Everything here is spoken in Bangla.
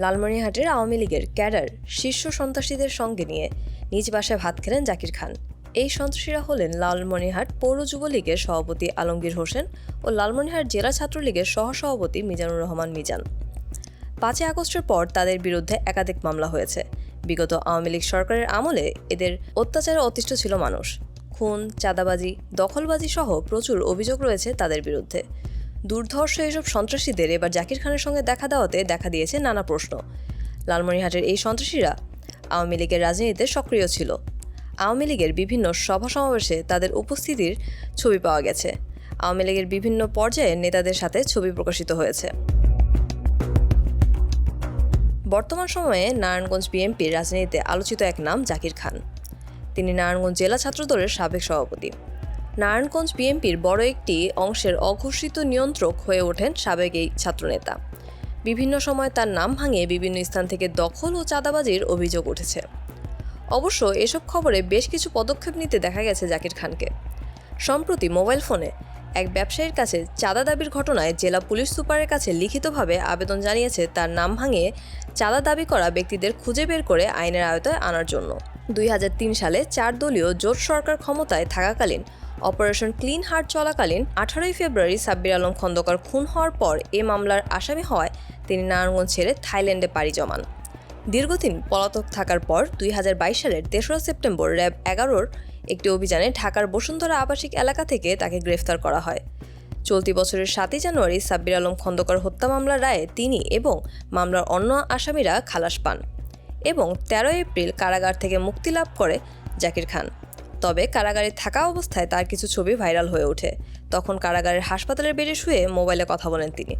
লালমনিরহাটের আওয়ামী লীগের ক্যাডার শীর্ষ সন্ত্রাসীদের সঙ্গে নিয়ে নিজ বাসায় ভাত খেলেন জাকির খান। এই সন্ত্রাসীরা হলেন লালমনিরহাট পৌর যুবলীগের সভাপতি আলমগীর হোসেন ও লালমনিরহাট জেলা ছাত্রলীগের সহসভাপতি মিজানুর রহমান মিজান। পাঁচই আগস্টের পর তাদের বিরুদ্ধে একাধিক মামলা হয়েছে। বিগত আওয়ামী লীগ সরকারের আমলে এদের অত্যাচারে অতিষ্ঠ ছিল মানুষ। খুন, চাঁদাবাজি, দখলবাজি সহ প্রচুর অভিযোগ রয়েছে তাদের বিরুদ্ধে। দুর্ধর্ষ এসব সন্ত্রাসীদের এবার জাকির খানের সঙ্গে দেখা দেওয়াতে দেখা দিয়েছে নানা প্রশ্ন। লালমনিরহাটের এই সন্ত্রাসীরা আওয়ামী লীগের রাজনীতিতে সক্রিয় ছিল। আওয়ামী লীগের বিভিন্ন সভা সমাবেশে তাদের উপস্থিতির ছবি পাওয়া গেছে। আওয়ামী লীগের বিভিন্ন পর্যায়ে নেতাদের সাথে ছবি প্রকাশিত হয়েছে। বর্তমান সময়ে নারায়ণগঞ্জ বিএনপির রাজনীতিতে আলোচিত এক নাম জাকির খান। তিনি নারায়ণগঞ্জ জেলা ছাত্রদলের সাবেক সভাপতি। নারায়ণগঞ্জ বিএনপির বড় একটি অংশের অঘোষিত নিয়ন্ত্রক হয়ে ওঠেন সাবেক এই ছাত্রনেতা। বিভিন্ন সময় তার নাম ভাঙিয়ে বিভিন্ন স্থান থেকে দখল ও চাঁদাবাজির অভিযোগ উঠেছে। অবশ্য এসব খবরে বেশ কিছু পদক্ষেপ নিতে দেখা গেছে জাকির খানকে। সম্প্রতি মোবাইল ফোনে এক ব্যবসায়ীর কাছে চাঁদা দাবির ঘটনায় জেলা পুলিশ সুপারের কাছে লিখিতভাবে আবেদন জানিয়েছে তার নাম ভাঙিয়ে চাঁদা দাবি করা ব্যক্তিদের খুঁজে বের করে আইনের আয়তায় আনার জন্য। দুই হাজার তিন সালে চার দলীয় জোট সরকার ক্ষমতায় থাকাকালীন অপারেশন ক্লিন হার্ট চলাকালীন আঠারোই ফেব্রুয়ারি সাব্বির আলম খন্দকার খুন হওয়ার পর এ মামলার আসামি হওয়ায় তিনি নারায়ণগঞ্জ ছেড়ে থাইল্যান্ডে পাড়ি জমান। দীর্ঘদিন পলাতক থাকার পর দুই হাজার বাইশ সালের তেসরা সেপ্টেম্বর র্যাব এগারোর একটি অভিযানে ঢাকার বসুন্ধরা আবাসিক এলাকা থেকে তাকে গ্রেফতার করা হয়। চলতি বছরের সাতই জানুয়ারি সাব্বির আলম খন্দকার হত্যা মামলার রায়ে তিনি এবং মামলার অন্য আসামিরা খালাস পান এবং তেরো এপ্রিল কারাগার থেকে মুক্তি লাভ করে জাকির খান। তবে কারাগারে থাকা অবস্থায় তার কিছু ছবি ভাইরাল হয়ে ওঠে। তখন কারাগারের হাসপাতালের বেডে শুয়ে মোবাইলে কথা বলেন তিনি।